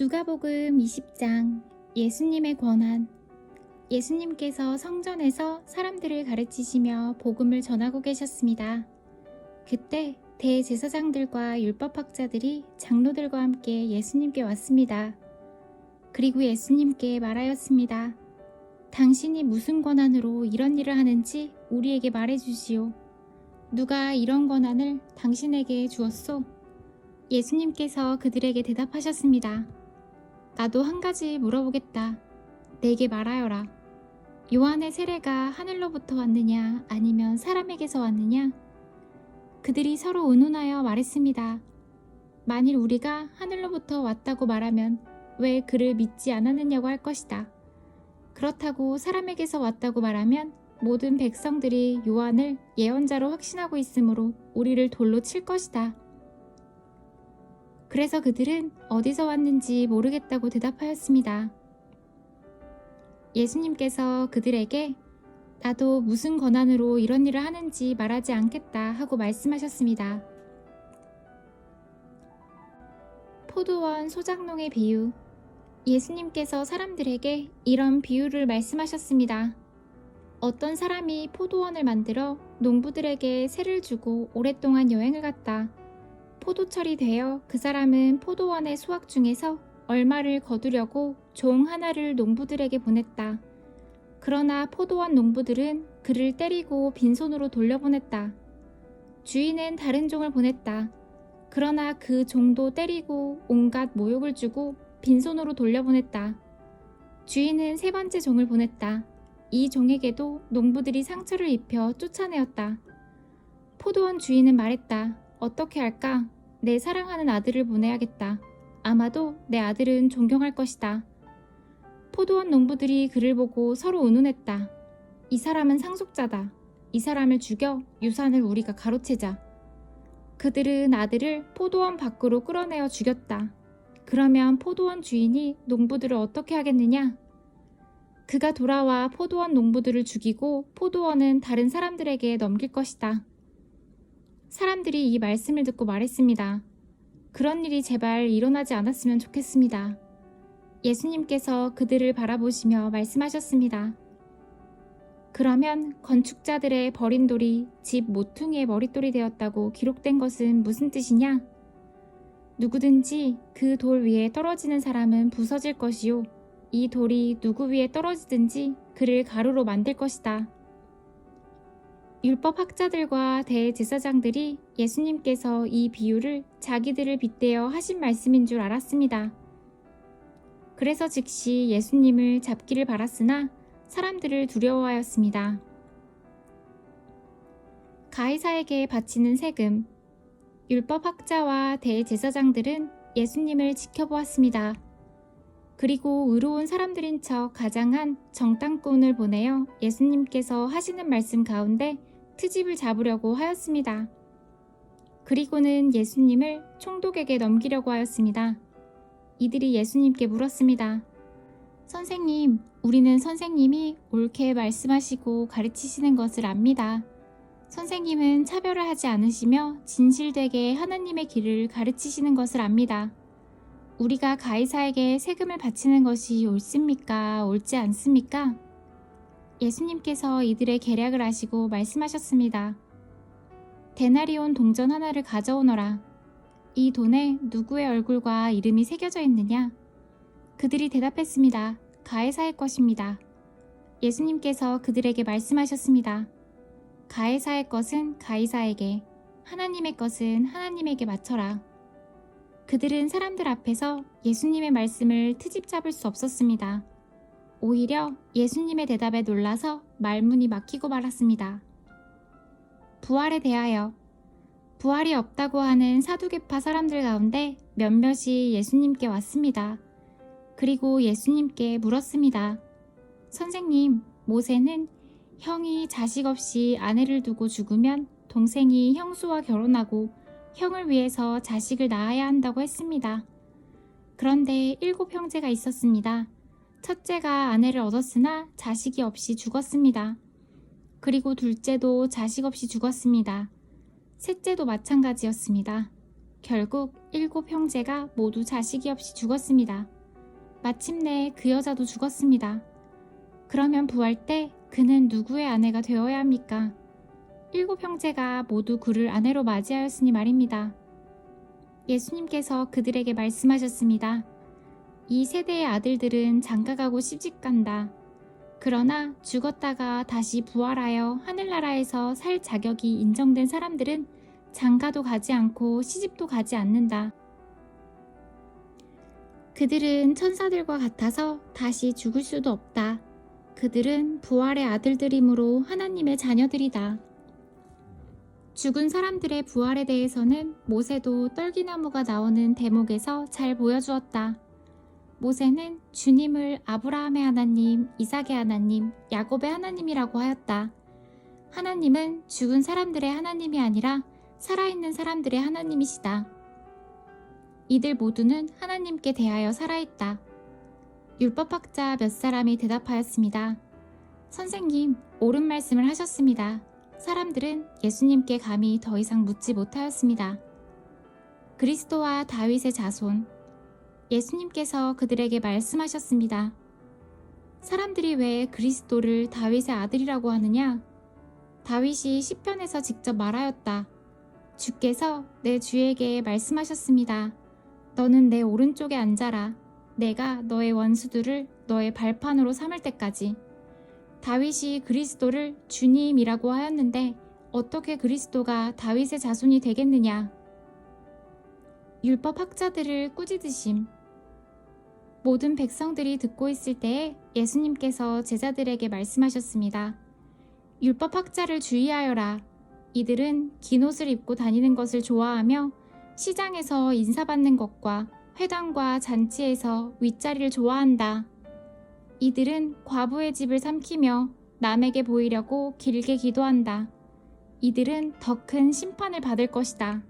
누가복음 20장 예수님의 권한 예수님께서 성전에서 사람들을 가르치시며 복음을 전하고 계셨습니다. 그때 대제사장들과 율법학자들이 장로들과 함께 예수님께 왔습니다. 그리고 예수님께 말하였습니다. 당신이 무슨 권한으로 이런 일을 하는지 우리에게 말해 주시오. 누가 이런 권한을 당신에게 주었소? 예수님께서 그들에게 대답하셨습니다. 나도 한 가지 물어보겠다. 내게 말하여라. 요한의 세례가 하늘로부터 왔느냐 아니면 사람에게서 왔느냐? 그들이 서로 의논하여 말했습니다. 만일 우리가 하늘로부터 왔다고 말하면 왜 그를 믿지 않았느냐고 할 것이다. 그렇다고 사람에게서 왔다고 말하면 모든 백성들이 요한을 예언자로 확신하고 있으므로 우리를 돌로 칠 것이다. 그래서 그들은 어디서 왔는지 모르겠다고 대답하였습니다. 예수님께서 그들에게 나도 무슨 권한으로 이런 일을 하는지 말하지 않겠다 하고 말씀하셨습니다. 포도원 소작농의 비유 예수님께서 사람들에게 이런 비유를 말씀하셨습니다. 어떤 사람이 포도원을 만들어 농부들에게 세를 주고 오랫동안 여행을 갔다. 포도철이 되어 그 사람은 포도원의 수확 중에서 얼마를 거두려고 종 하나를 농부들에게 보냈다. 그러나 포도원 농부들은 그를 때리고 빈손으로 돌려보냈다. 주인은 다른 종을 보냈다. 그러나 그 종도 때리고 온갖 모욕을 주고 빈손으로 돌려보냈다. 주인은 세 번째 종을 보냈다. 이 종에게도 농부들이 상처를 입혀 쫓아내었다. 포도원 주인은 말했다. 어떻게 할까? 내 사랑하는 아들을 보내야겠다. 아마도 내 아들은 존경할 것이다. 포도원 농부들이 그를 보고 서로 의논했다. 이 사람은 상속자다. 이 사람을 죽여 유산을 우리가 가로채자. 그들은 아들을 포도원 밖으로 끌어내어 죽였다. 그러면 포도원 주인이 농부들을 어떻게 하겠느냐? 그가 돌아와 포도원 농부들을 죽이고 포도원은 다른 사람들에게 넘길 것이다. 사람들이 이 말씀을 듣고 말했습니다. 그런 일이 제발 일어나지 않았으면 좋겠습니다. 예수님께서 그들을 바라보시며 말씀하셨습니다. 그러면 건축자들의 버린 돌이 집 모퉁이의 머릿돌이 되었다고 기록된 것은 무슨 뜻이냐? 누구든지 그 돌 위에 떨어지는 사람은 부서질 것이요. 이 돌이 누구 위에 떨어지든지 그를 가루로 만들 것이다. 율법 학자들과 대제사장들이 예수님께서 이 비유를 자기들을 빗대어 하신 말씀인 줄 알았습니다. 그래서 즉시 예수님을 잡기를 바랐으나 사람들을 두려워하였습니다. 가이사에게 바치는 세금 율법 학자와 대제사장들은 예수님을 지켜보았습니다. 그리고 의로운 사람들인 척 가장한 정당꾼을 보내어 예수님께서 하시는 말씀 가운데 트집을 잡으려고 하였습니다. 그리고는 예수님을 총독에게 넘기려고 하였습니다. 이들이 예수님께 물었습니다. 선생님, 우리는 선생님이 옳게 말씀하시고 가르치시는 것을 압니다. 선생님은 차별을 하지 않으시며 진실되게 하나님의 길을 가르치시는 것을 압니다. 우리가 가이사에게 세금을 바치는 것이 옳습니까? 옳지 않습니까? 예수님께서 이들의 계략을 아시고 말씀하셨습니다. 데나리온 동전 하나를 가져오너라. 이 돈에 누구의 얼굴과 이름이 새겨져 있느냐? 그들이 대답했습니다. 가해사의 것입니다. 예수님께서 그들에게 말씀하셨습니다. 가해사의 것은 가이사에게, 하나님의 것은 하나님에게 맞춰라. 그들은 사람들 앞에서 예수님의 말씀을 트집 잡을 수 없었습니다. 오히려 예수님의 대답에 놀라서 말문이 막히고 말았습니다. 부활에 대하여 부활이 없다고 하는 사두개파 사람들 가운데 몇몇이 예수님께 왔습니다. 그리고 예수님께 물었습니다. 선생님, 모세는 형이 자식 없이 아내를 두고 죽으면 동생이 형수와 결혼하고 형을 위해서 자식을 낳아야 한다고 했습니다. 그런데 일곱 형제가 있었습니다. 첫째가 아내를 얻었으나 자식이 없이 죽었습니다. 그리고 둘째도 자식 없이 죽었습니다. 셋째도 마찬가지였습니다. 결국 일곱 형제가 모두 자식이 없이 죽었습니다. 마침내 그 여자도 죽었습니다. 그러면 부활 때 그는 누구의 아내가 되어야 합니까? 일곱 형제가 모두 그를 아내로 맞이하였으니 말입니다. 예수님께서 그들에게 말씀하셨습니다. 이 세대의 아들들은 장가가고 시집간다. 그러나 죽었다가 다시 부활하여 하늘나라에서 살 자격이 인정된 사람들은 장가도 가지 않고 시집도 가지 않는다. 그들은 천사들과 같아서 다시 죽을 수도 없다. 그들은 부활의 아들들이므로 하나님의 자녀들이다. 죽은 사람들의 부활에 대해서는 모세도 떨기나무가 나오는 대목에서 잘 보여주었다. 모세는 주님을 아브라함의 하나님, 이삭의 하나님, 야곱의 하나님이라고 하였다. 하나님은 죽은 사람들의 하나님이 아니라 살아있는 사람들의 하나님이시다. 이들 모두는 하나님께 대하여 살아있다. 율법학자 몇 사람이 대답하였습니다. 선생님, 옳은 말씀을 하셨습니다. 사람들은 예수님께 감히 더 이상 묻지 못하였습니다. 그리스도와 다윗의 자손, 예수님께서 그들에게 말씀하셨습니다. 사람들이 왜 그리스도를 다윗의 아들이라고 하느냐? 다윗이 시편에서 직접 말하였다. 주께서 내 주에게 말씀하셨습니다. 너는 내 오른쪽에 앉아라. 내가 너의 원수들을 너의 발판으로 삼을 때까지. 다윗이 그리스도를 주님이라고 하였는데 어떻게 그리스도가 다윗의 자손이 되겠느냐? 율법 학자들을 꾸짖으심. 모든 백성들이 듣고 있을 때에 예수님께서 제자들에게 말씀하셨습니다. 율법 학자를 주의하여라. 이들은 긴 옷을 입고 다니는 것을 좋아하며 시장에서 인사받는 것과 회당과 잔치에서 윗자리를 좋아한다. 이들은 과부의 집을 삼키며 남에게 보이려고 길게 기도한다. 이들은 더 큰 심판을 받을 것이다.